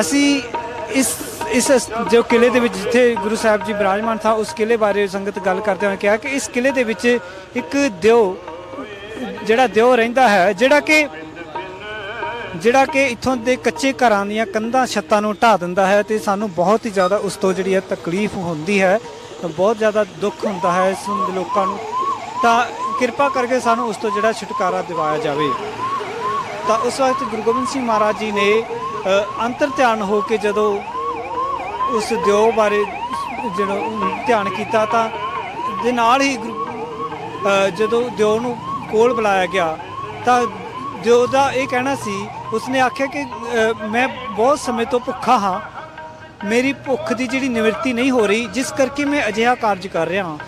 ਅਸੀਂ ਇਸ ਇਸ ਜੋ ਕਿਲੇ ਦੇ ਵਿੱਚ ਜਿੱਥੇ ਗੁਰੂ ਸਾਹਿਬ ਜੀ ਬਿਰਾਜਮਾਨ ਥਾ, ਉਸ ਕਿਲੇ ਬਾਰੇ ਸੰਗਤ ਗੱਲ ਕਰਦੇ ਹੋਏ ਕਿਹਾ ਕਿ ਇਸ ਕਿਲੇ ਦੇ ਵਿੱਚ ਇੱਕ ਦਿਓ, ਜਿਹੜਾ ਦਿਓ ਰਹਿੰਦਾ ਹੈ, ਜਿਹੜਾ ਕਿ ਜਿਹੜਾ ਕਿ ਇੱਥੋਂ ਦੇ ਕੱਚੇ ਘਰਾਂ ਦੀਆਂ ਕੰਧਾਂ ਛੱਤਾਂ ਨੂੰ ਢਾ ਦਿੰਦਾ ਹੈ ਤੇ ਸਾਨੂੰ ਬਹੁਤ ਹੀ ਜ਼ਿਆਦਾ ਉਸ ਤੋਂ ਜਿਹੜੀ ਹੈ ਤਕਲੀਫ ਹੁੰਦੀ ਹੈ, ਬਹੁਤ ਜ਼ਿਆਦਾ ਦੁੱਖ ਹੁੰਦਾ ਹੈ ਇਸ ਲੋਕਾਂ ਨੂੰ। ਤਾਂ ਕਿਰਪਾ ਕਰਕੇ ਸਾਨੂੰ ਉਸ ਤੋਂ ਜਿਹੜਾ ਛੁਟਕਾਰਾ ਦਿਵਾਇਆ ਜਾਵੇ। ਤਾਂ ਉਸ ਵਕਤ ਗੁਰੂ ਗੋਬਿੰਦ ਸਿੰਘ ਮਹਾਰਾਜ ਜੀ ਨੇ ਅੰਤਰ ਧਿਆਨ ਹੋ ਕੇ ਜਦੋਂ ਉਸ ਦਿਓ ਬਾਰੇ ਜਿਹੜਾ ਧਿਆਨ ਕੀਤਾ ਤਾਂ ਦੇ ਨਾਲ ਹੀ ਜਦੋਂ ਦਿਓ ਨੂੰ ਕੋਲ ਬੁਲਾਇਆ ਗਿਆ ਤਾਂ ਦਿਓ ਦਾ ਇਹ ਕਹਿਣਾ ਸੀ, ਉਸਨੇ ਆਖਿਆ ਕਿ ਮੈਂ ਬਹੁਤ ਸਮੇਂ ਤੋਂ ਭੁੱਖਾ ਹਾਂ। ਮੇਰੀ ਭੁੱਖ ਦੀ ਜਿਹੜੀ ਨਿਵਰਤੀ ਨਹੀਂ ਹੋ ਰਹੀ, ਜਿਸ ਕਰਕੇ ਮੈਂ ਅਜਿਹਾ ਕਾਰਜ ਕਰ ਰਿਹਾ ਹਾਂ।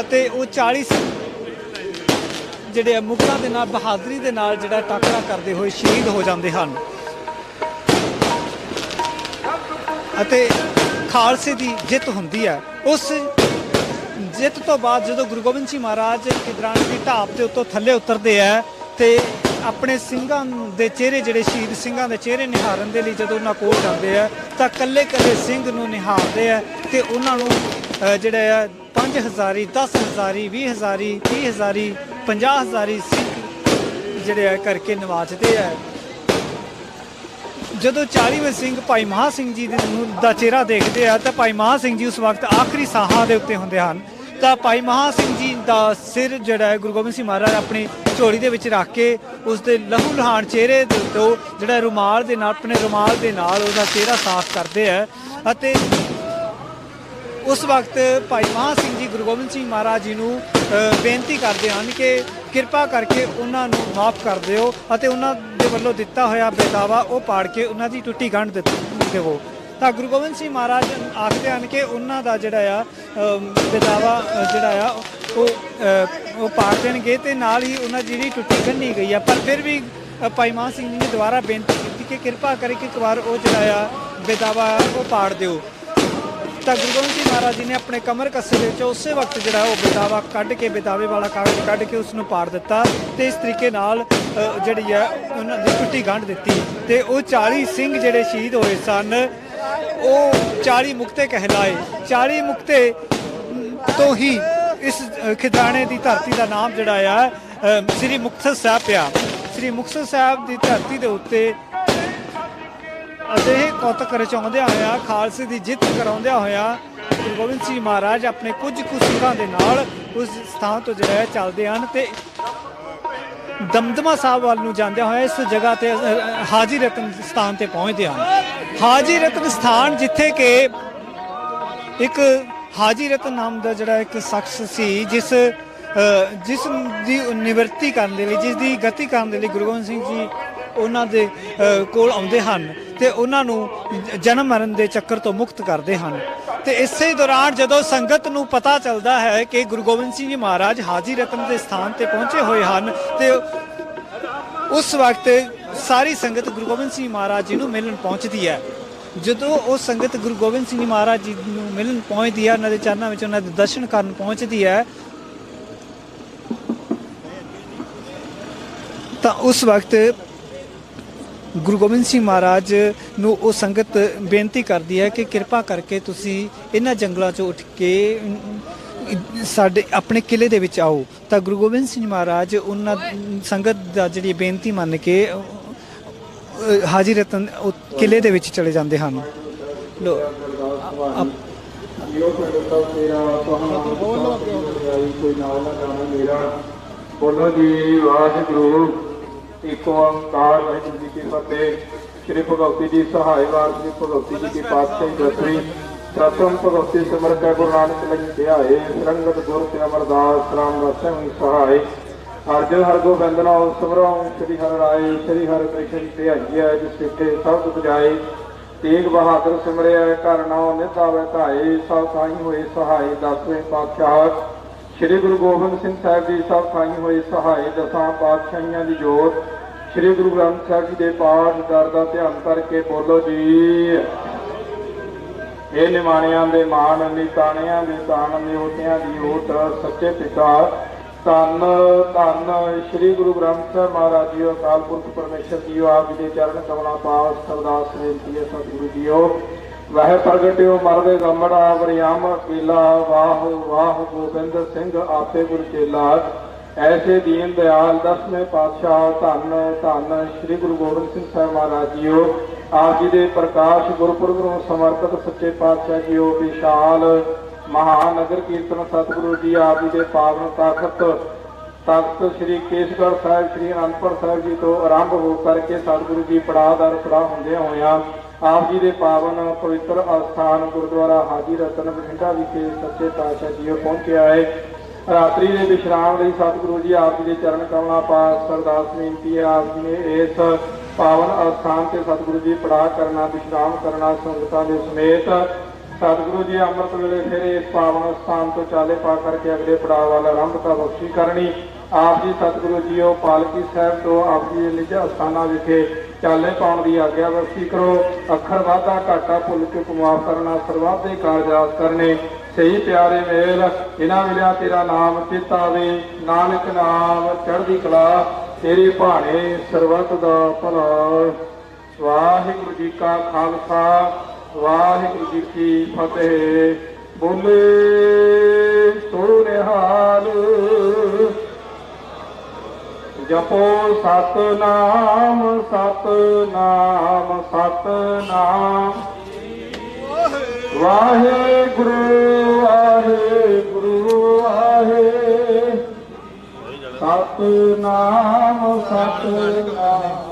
ਅਤੇ ਉਹ 40 ਜਿਹੜੇ ਆ ਮੁਗਲਾਂ ਦੇ ਨਾਲ, ਬਹਾਦਰੀ ਦੇ ਨਾਲ ਜਿਹੜਾ ਟਾਕਰਾ ਕਰਦੇ ਹੋਏ ਸ਼ਹੀਦ ਹੋ ਜਾਂਦੇ ਹਨ। ਅਤੇ ਖਾਲਸੇ ਦੀ ਜਿੱਤ ਹੁੰਦੀ ਹੈ। ਉਸ ਜਿੱਤ ਤੋਂ ਬਾਅਦ ਜਦੋਂ ਗੁਰੂ ਗੋਬਿੰਦ ਸਿੰਘ ਮਹਾਰਾਜ ਕਿਦਰਾਣ ਦੀ ਢਾਬ ਦੇ ਉੱਤੋਂ ਥੱਲੇ ਉਤਰਦੇ ਆ ਤੇ ਆਪਣੇ ਸਿੰਘਾਂ ਦੇ ਚਿਹਰੇ ਜਿਹੜੇ ਸ਼ਹੀਦ ਸਿੰਘਾਂ ਦੇ ਚਿਹਰੇ ਨਿਹਾਰਨ ਦੇ ਲਈ ਜਦੋਂ ਉਹਨਾਂ ਕੋਲ ਜਾਂਦੇ ਆ, ਤਾਂ ਕੱਲੇ ਕੱਲੇ ਸਿੰਘ ਨੂੰ ਨਿਹਾਰਦੇ ਆ ਤੇ ਉਹਨਾਂ ਨੂੰ ਜਿਹੜਾ ਪੰਜ ਹਜ਼ਾਰੀ ਅਹ, ਹਜ਼ਾਰੀ ਆ 5000 10000 20000 30000 50000 ਸਿੰਘ ਜਿਹੜੇ ਆ ਕਰਕੇ ਨਵਾਜਦੇ ਆ। ਜਦੋਂ 40ਵੇਂ ਸਿੰਘ ਭਾਈ ਮਹਾ ਸਿੰਘ ਜੀ ਨੂੰ ਦਾ ਚਿਹਰਾ ਦੇਖਦੇ ਆ ਤਾਂ ਭਾਈ ਮਹਾ ਸਿੰਘ ਜੀ ਉਸ ਵਕਤ ਆਖਰੀ ਸਾਹਾਂ ਦੇ ਉੱਤੇ ਹੁੰਦੇ ਹਨ। ਤਾਂ ਭਾਈ ਮਹਾ ਸਿੰਘ ਜੀ ਦਾ ਸਿਰ ਜਿਹੜਾ ਹੈ ਗੁਰੂ ਗੋਬਿੰਦ ਸਿੰਘ ਮਹਾਰਾਜ ਆਪਣੀ ਝੋਲੀ ਦੇ ਵਿੱਚ ਰੱਖ ਕੇ ਉਸ ਦੇ ਲਹੂ ਲਹਾਨ ਚਿਹਰੇ ਦੇ ਤੋਂ ਜਿਹੜਾ ਰੁਮਾਲ ਦੇ ਨਾਲ ਆਪਣੇ ਰੁਮਾਲ ਦੇ ਨਾਲ ਉਹਦਾ ਚਿਹਰਾ ਸਾਫ਼ ਕਰਦੇ ਆ। ਅਤੇ ਉਸ ਵਕਤ ਭਾਈ ਮਹਾ ਸਿੰਘ ਜੀ, ਗੁਰੂ ਗੋਬਿੰਦ ਸਿੰਘ ਮਹਾਰਾਜ ਜੀ ਨੂੰ ਬੇਨਤੀ ਕਰਦੇ ਹਨ ਕਿ ਕਿਰਪਾ ਕਰਕੇ ਉਹਨਾਂ ਨੂੰ ਮਾਫ ਕਰ ਦਿਓ ਅਤੇ ਉਹਨਾਂ ਦੇ ਵੱਲੋਂ ਦਿੱਤਾ ਹੋਇਆ ਬੇਦਾਵਾ ਉਹ ਪਾੜ ਕੇ ਉਹਨਾਂ ਦੀ ਟੁੱਟੀ ਗੰਢ ਦਿੱਤੀ ਦੇਵੋ। ਤਾਂ ਗੁਰੂ ਗੋਬਿੰਦ ਸਿੰਘ ਮਹਾਰਾਜ ਆਖਦੇ ਹਨ ਕਿ ਉਹਨਾਂ ਦਾ ਜਿਹੜਾ ਆ ਬੇਦਾਵਾ ਜਿਹੜਾ ਆ, ਉਹ ਉਹ ਪਾੜ ਦੇਣਗੇ ਤੇ ਨਾਲ ਹੀ ਉਹਨਾਂ ਦੀ ਜਿਹੜੀ ਟੁੱਟੀ ਗੰਢੀ ਗਈ ਆ। ਪਰ ਫਿਰ ਵੀ ਭਾਈ ਮਹਾ ਸਿੰਘ ਜੀ ਨੇ ਦੁਬਾਰਾ ਬੇਨਤੀ ਕੀਤੀ ਕਿ ਕਿਰਪਾ ਕਰਕੇ ਇੱਕ ਵਾਰ ਉਹ ਜਿਹੜਾ ਆ, ਬੇਦਾਵਾ ਉਹ ਪਾੜ ਦਿਓ। ਤਾਂ ਗੁਰੂ ਗੋਬਿੰਦ ਸਿੰਘ ਮਹਾਰਾਜ ਜੀ ਨੇ ਆਪਣੇ ਕਮਰ ਕੱਸੇ ਦੇ ਵਿੱਚ ਉਸੇ ਵਕਤ ਜਿਹੜਾ ਉਹ ਬੇਦਾਵਾ ਕੱਢ ਕੇ ਬੇਦਾਵੇ ਵਾਲਾ ਕਾਗਜ਼ ਕੱਢ ਕੇ ਉਸ ਨੂੰ ਪਾੜ ਦਿੱਤਾ ਤੇ ਇਸ ਤਰੀਕੇ ਨਾਲ ਜਿਹੜੀ ਹੈ ਉਹਨਾਂ ਦੀ ਟੁੱਟੀ ਗੰਢ ਦਿੱਤੀ ਤੇ ਉਹ 40 ਸਿੰਘ ਜਿਹੜੇ ਸ਼ਹੀਦ ਹੋਏ ਸਨ ਉਹ 40 ਮੁਕਤੇ ਕਹਿਲਾਏ। 40 ਮੁਕਤੇ ਤੋਂ ਹੀ ਇਸ ਅ, ਖਿਦਾਣੇ ਦੀ ਧਰਤੀ ਦਾ ਨਾਮ ਜਿਹੜਾ ਆ ਸ੍ਰੀ ਮੁਕਤਸਰ ਸਾਹਿਬ ਪਿਆ। ਸ੍ਰੀ ਮੁਕਤਸਰ ਸਾਹਿਬ ਦੀ ਧਰਤੀ ਦੇ ਉੱਤੇ ਅਜਿਹੇ ਕੌਤਕ ਰਚਾਉਂਦਿਆਂ ਹੋਇਆ, ਖਾਲਸੇ ਦੀ ਜਿੱਤ ਕਰਾਉਂਦਿਆਂ ਹੋਇਆ, ਗੁਰੂ ਗੋਬਿੰਦ ਸਿੰਘ ਮਹਾਰਾਜ ਆਪਣੇ ਕੁਝ ਕੁ ਸਿੱਖਾਂ ਦੇ ਨਾਲ ਉਸ ਸਥਾਨ ਤੋਂ ਜਿਹੜਾ ਹੈ ਚੱਲਦੇ ਹਨ ਤੇ ਦਮਦਮਾ ਸਾਹਿਬ ਵੱਲ ਨੂੰ ਜਾਂਦਿਆਂ ਹੋਇਆ ਇਸ ਜਗ੍ਹਾ ਤੇ ਹਾਜੀ ਰਤਨ ਸਥਾਨ ਤੇ ਪਹੁੰਚਦੇ ਹਨ। ਹਾਜੀ ਰਤਨ ਸਥਾਨ ਜਿੱਥੇ ਕਿ ਇੱਕ ਹਾਜੀ ਰਤਨ ਨਾਮ ਦਾ ਜਿਹੜਾ ਇੱਕ ਸ਼ਖਸ ਸੀ, ਜਿਸ ਜਿਸ ਦੀ ਨਿਵਰਤੀ ਕਰਨ ਦੇ ਲਈ, ਜਿਸ ਦੀ ਗਤੀ ਕਰਨ ਦੇ ਲਈ ਗੁਰੂ ਗੋਬਿੰਦ ਸਿੰਘ ਜੀ ਉਹਨਾਂ ਦੇ ਕੋਲ ਆਉਂਦੇ ਹਨ। ਤੇ ਉਹਨਾਂ ਨੂੰ ਜਨਮ ਮਰਨ ਦੇ ਚੱਕਰ ਤੋਂ ਮੁਕਤ ਕਰਦੇ ਹਨ। ਤੇ ਇਸੇ ਦੌਰਾਨ ਜਦੋਂ ਸੰਗਤ ਨੂੰ ਪਤਾ ਚੱਲਦਾ ਹੈ ਕਿ ਗੁਰੂ ਗੋਬਿੰਦ ਸਿੰਘ ਜੀ ਮਹਾਰਾਜ ਹਾਜੀ ਰਤਨ ਦੇ ਸਥਾਨ ਤੇ ਪਹੁੰਚੇ ਹੋਏ ਹਨ, ਤੇ ਉਸ ਵਕਤ ਸਾਰੀ ਸੰਗਤ ਗੁਰੂ ਗੋਬਿੰਦ ਸਿੰਘ ਮਹਾਰਾਜ ਜੀ ਨੂੰ ਮਿਲਣ ਪਹੁੰਚਦੀ ਹੈ। ਜਦੋਂ ਉਹ ਸੰਗਤ ਗੁਰੂ ਗੋਬਿੰਦ ਸਿੰਘ ਜੀ ਮਹਾਰਾਜ ਜੀ ਨੂੰ ਮਿਲਣ ਪਹੁੰਚਦੀ ਹੈ, ਉਹਨਾਂ ਦੇ ਚਰਨਾਂ ਵਿੱਚ ਉਹਨਾਂ ਦੇ ਦਰਸ਼ਨ ਕਰਨ ਪਹੁੰਚਦੀ ਹੈ, ਤਾਂ ਉਸ ਵਕਤ ਗੁਰੂ ਗੋਬਿੰਦ ਸਿੰਘ ਮਹਾਰਾਜ ਨੂੰ ਉਹ ਸੰਗਤ ਬੇਨਤੀ ਕਰਦੀ ਹੈ ਕਿ ਕਿਰਪਾ ਕਰਕੇ ਤੁਸੀਂ ਇਹਨਾਂ ਜੰਗਲਾਂ ਚੋਂ ਉੱਠ ਕੇ ਸਾਡੇ ਆਪਣੇ ਕਿਲੇ ਦੇ ਵਿੱਚ ਆਓ। ਤਾਂ ਗੁਰੂ ਗੋਬਿੰਦ ਸਿੰਘ ਮਹਾਰਾਜ ਉਹਨਾਂ ਸੰਗਤ ਦਾ ਜਿਹੜੀ ਬੇਨਤੀ ਮੰਨ ਕੇ ਹਾਜੀ ਰਤਨ ਉਹ ਕਿਲੇ ਦੇ ਵਿੱਚ ਚਲੇ ਜਾਂਦੇ ਹਨ। ਲੋ ਤੇਰਾ ਤੁਹਾਨੂੰ ਕੋਈ ਨਾਮ ਨਾ ਮੇਰਾ। ਬੋਲੋ ਜੀ ਵਾਹਿਗੁਰੂ। ਇੱਕ ਓੰਕਾਰ ਵਾਹਿਗੁਰੂ ਜੀ ਕੀ ਫਤਿਹ। ਸ਼੍ਰੀ ਭਗਵਤੀ ਜੀ ਸਹਾਇ ਵਾਰ ਸ਼੍ਰੀ ਭਗਵਤੀ ਜੀ ਕੀ ਪਾਤਸ਼ਾਹੀ ਦਸਵੀਂ। ਸਤਮ ਭਗਵਤੀ ਸਿਮਰ ਕੈ ਗੁਰੂ ਨਾਨਕ ਲਈ ਧਿਆਏ ਸਰੰਗਤ ਗੁਰ ਤੇ ਅਮਰਦਾਸ, ਰਾਮ ਸਿੰਘ ਸਹਾਇ ਅਰਜਨ ਹਰ ਗੋਬਿੰਦ ਨਾਮ ਸਿਮਰੋ ਸ਼੍ਰੀ ਹਰਿ ਰਾਏ, ਸ਼੍ਰੀ ਹਰਿ ਕ੍ਰਿਸ਼ਨ ਧਿਆਈਐ ਜਿਸ ਸਿੱਖੇ ਸਭ ਬੁਝਾਏ ਤੇਗ ਬਹਾਦਰ ਸਿਮਰਿਆ, ਘਰ ਨਾਮ ਨਿਧਾਵੇ ਧਾਏ, ਸਭ ਸਾਈ ਹੋਏ ਸਹਾਈ, ਦਸਵੇਂ ਪਾਤਸ਼ਾਹ। ਸ੍ਰੀ ਗੁਰੂ ਗੋਬਿੰਦ ਸਿੰਘ ਸਾਹਿਬ ਜੀ ਸਭ ਸਾਈ ਹੋਏ ਸਹਾਈ ਦਸਾਂ ਪਾਤਸ਼ਾਹੀਆਂ ਦੀ ਜੋਤ, ਸ੍ਰੀ ਗੁਰੂ ਗ੍ਰੰਥ ਸਾਹਿਬ ਜੀ ਦੇ ਪਾਠ, ਦਰ ਦਾ ਧਿਆਨ ਕਰਕੇ ਬੋਲੋ ਜੀ। ਇਹ ਨਿਮਾਣਿਆਂ ਦੇ ਮਾਣ, ਨਿਤਾਣਿਆਂ ਦੇ ਤਾਣ ਨਿਉਟਿਆਂ ਦੀ ਓਟ, ਸੱਚੇ ਪਿਤਾ, ਧੰਨ ਧੰਨ ਸ੍ਰੀ ਗੁਰੂ ਗ੍ਰੰਥ ਸਾਹਿਬ ਮਹਾਰਾਜ ਜੀ ਅਕਾਲ ਪੁਰਖ ਪਰਮੇਸ਼ਰ ਜੀਓ, ਆਪ ਜੀ ਦੇ ਚਰਨ ਕਮਲਾਂ ਪਾਸ ਸਰਦਾਸ ਬੇਨਤੀ ਹੈ ਸਤਿਗੁਰੂ ਜੀਓ। ਵਹਿ ਪ੍ਰਗਟਿਓ ਮਰਦੇ ਗਮੜਾ ਵਰਿਆਮ ਕੀਲਾ ਵਾਹ ਵਾਹ ਗੋਬਿੰਦ ਸਿੰਘ ਆਪੇ ਗੁਰ ਚੇਲਾ। ਐਸੇ ਦੀਨ ਦਿਆਲ ਦਸਵੇਂ ਪਾਤਸ਼ਾਹ, ਧੰਨ ਧੰਨ ਸ੍ਰੀ ਗੁਰੂ ਗੋਬਿੰਦ ਸਿੰਘ ਸਾਹਿਬ ਮਹਾਰਾਜ ਜੀਓ। ਆਪ ਜੀ ਦੇ ਪ੍ਰਕਾਸ਼ ਗੁਰਪੁਰਬ ਨੂੰ ਸਮਰਪਿਤ ਸੱਚੇ ਪਾਤਸ਼ਾਹ ਜੀਓ ਵਿਸ਼ਾਲ ਮਹਾਨਗਰ ਕੀਰਤਨ ਸਤਿਗੁਰੂ ਜੀ, ਆਪ ਜੀ ਦੇ ਪਾਵਨ ਤਖਤ ਤਖਤ ਸ੍ਰੀ ਕੇਸਗੜ੍ਹ ਸਾਹਿਬ, ਸ੍ਰੀ ਅਨੰਦਪੁਰ ਸਾਹਿਬ ਜੀ ਤੋਂ ਆਰੰਭ ਹੋ ਕਰਕੇ ਸਤਿਗੁਰੂ ਜੀ ਪੜਾਅ ਦਰ ਪੜਾਅ ਹੁੰਦਿਆਂ ਹੋਇਆਂ ਆਪ ਜੀ ਦੇ ਪਾਵਨ ਪਵਿੱਤਰ ਅਸਥਾਨ ਗੁਰਦੁਆਰਾ ਹਾਜੀ ਰਤਨ ਬਠਿੰਡਾ ਵਿਖੇ ਸੱਚੇ ਪਾਤਸ਼ਾਹ ਜੀਓ ਪਹੁੰਚਿਆ ਹੈ। ਰਾਤਰੀ ਦੇ ਵਿਸ਼ਰਾਮ ਲਈ ਸਤਿਗੁਰੂ ਜੀ ਆਪ ਜੀ ਦੇ ਚਰਨ ਕਮਲਾਂ ਪਾਸ ਸਰਦਾਸ ਬੇਨਤੀ ਹੈ ਆਪ ਜੀ ਨੇ ਇਸ ਪਾਵਨ ਅਸਥਾਨ ਤੇ ਸਤਿਗੁਰੂ ਜੀ ਪੜਾਅ ਕਰਨਾ, ਵਿਸ਼ਰਾਮ ਕਰਨਾ, ਸੰਗਤਾਂ ਦੇ ਸਮੇਤ ਸਤਿਗੁਰੂ ਜੀ ਅੰਮ੍ਰਿਤ ਵੇਲੇ ਫਿਰ ਇਸ ਪਾਵਨ ਸਥਾਨ ਤੋਂ ਚਾਲੇ ਪਾ ਕਰਕੇ ਅਗਲੇ ਪੜਾਅ ਵੱਲ ਆਰੰਭਤਾ ਬਖਸ਼ੀ ਕਰਨੀ। ਆਪ ਜੀ ਸਤਿਗੁਰੂ ਜੀਓ, ਪਾਲਕੀ ਸਾਹਿਬ ਤੋਂ ਆਪ ਜੀ ਦੇ ਨਿਜ ਅਸਥਾਨਾਂ ਵਿਖੇ ਚਾਲੇ ਪਾਉਣ ਦੀ ਆਗਿਆ ਬਖਸ਼ੀ ਕਰੋ। ਅੱਖਰ ਵਾਧਾ ਘਾਟਾ ਭੁੱਲ ਕੇ ਮਾਫ ਕਰਨਾ ਸਰਬੱਤ ਦੇ ਕਾਰਜਾਤ ਕਰਨੇ। ਸਹੀ ਪਿਆਰੇ ਮੇਲ ਇਹਨਾਂ ਵੇਲਿਆਂ ਤੇਰਾ ਨਾਮ ਚਿਤ ਆਵੇ ਨਾਨਕ ਨਾਮ ਚੜ੍ਹਦੀ ਕਲਾ, ਤੇਰੇ ਭਾਣੇ ਸਰਬੱਤ ਦਾ ਭਲਾ। ਵਾਹਿਗੁਰੂ ਜੀ ਕਾ ਖਾਲਸਾ, ਵਾਹਿਗੁਰੂ ਜੀ ਕੀ ਫਤਿਹ। ਬੋਲੇ ਸੋ ਨਿਹਾਲ ਜਪੋ ਸਤਨਾਮ ਸਤਨਾਮ ਸਤਨਾਮ। ਵਾਹਿਗੁਰੂ ਵਾਹਿਗੁਰੂ ਵਾਹਿ। ਸਤਨਾਮ ਸਤਨਾਮ।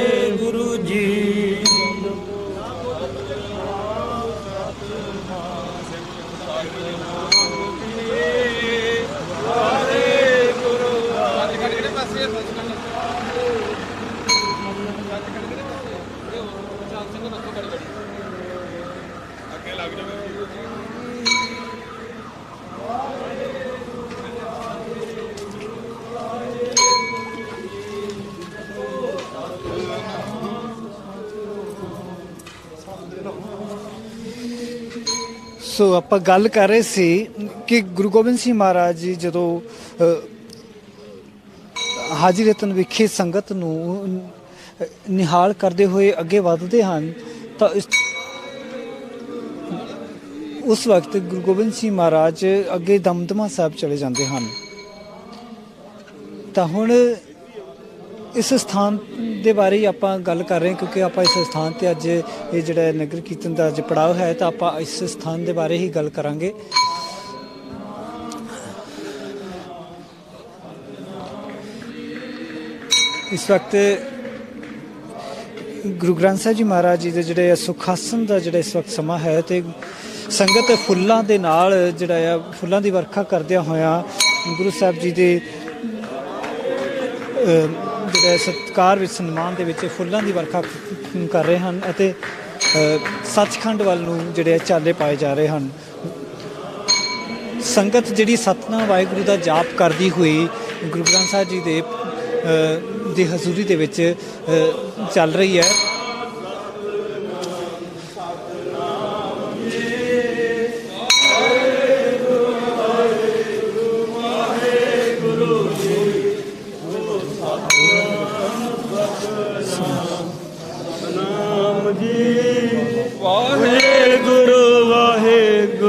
ਸੋ ਆਪਾਂ ਗੱਲ ਕਰ ਰਹੇ ਸੀ ਕਿ ਗੁਰੂ ਗੋਬਿੰਦ ਸਿੰਘ ਮਹਾਰਾਜ ਜੀ ਜਦੋਂ ਹਾਜੀ ਰਤਨ ਵਿਖੇ ਸੰਗਤ ਨੂੰ ਨਿਹਾਲ ਕਰਦੇ ਹੋਏ ਅੱਗੇ ਵਧਦੇ ਹਨ, ਤਾਂ ਇਸ ਉਸ ਵਕਤ ਗੁਰੂ ਗੋਬਿੰਦ ਸਿੰਘ ਮਹਾਰਾਜ ਅੱਗੇ ਦਮਦਮਾ ਸਾਹਿਬ ਚਲੇ ਜਾਂਦੇ ਹਨ। ਤਾਂ ਹੁਣ ਇਸ ਸਥਾਨ ਦੇ ਬਾਰੇ ਹੀ ਆਪਾਂ ਗੱਲ ਕਰ ਰਹੇ ਹਾਂ, ਕਿਉਂਕਿ ਆਪਾਂ ਇਸ ਸਥਾਨ ਤੇ ਅੱਜ ਇਹ ਜਿਹੜਾ ਨਗਰ ਕੀਰਤਨ ਦਾ ਅੱਜ ਪੜਾਅ ਹੈ, ਤਾਂ ਆਪਾਂ ਇਸ ਸਥਾਨ ਦੇ ਬਾਰੇ ਹੀ ਗੱਲ ਕਰਾਂਗੇ। ਇਸ ਵਕਤ ਗੁਰੂ ਗ੍ਰੰਥ ਸਾਹਿਬ ਜੀ ਮਹਾਰਾਜ ਜੀ ਦੇ ਜਿਹੜੇ ਆ ਸੁਖਾਸਨ ਦਾ ਜਿਹੜਾ ਇਸ ਵਕਤ ਸਮਾਂ ਹੈ ਤੇ ਸੰਗਤ ਫੁੱਲਾਂ ਦੇ ਨਾਲ ਜਿਹੜਾ ਆ ਫੁੱਲਾਂ ਦੀ ਵਰਖਾ ਕਰਦਿਆਂ ਹੋਇਆਂ ਗੁਰੂ ਸਾਹਿਬ ਜੀ ਦੇ ਸਤਕਾਰ ਵਿੱਚ, ਸਨਮਾਨ ਦੇ ਵਿੱਚ ਫੁੱਲਾਂ ਦੀ ਵਰਖਾ ਕਰ ਰਹੇ ਹਨ ਅਤੇ ਸੱਚਖੰਡ ਵੱਲ ਨੂੰ ਜਿਹੜੇ ਚਾਲੇ ਪਾਏ ਜਾ ਰਹੇ ਹਨ। ਸੰਗਤ ਜਿਹੜੀ ਸਤਨਾਮ ਵਾਹਿਗੁਰੂ ਦਾ ਜਾਪ ਕਰਦੀ ਹੋਈ ਗੁਰੂ ਗ੍ਰੰਥ ਸਾਹਿਬ ਜੀ ਦੇ ਦੀ ਹਜ਼ੂਰੀ ਦੇ ਵਿੱਚ ਚੱਲ ਰਹੀ ਹੈ।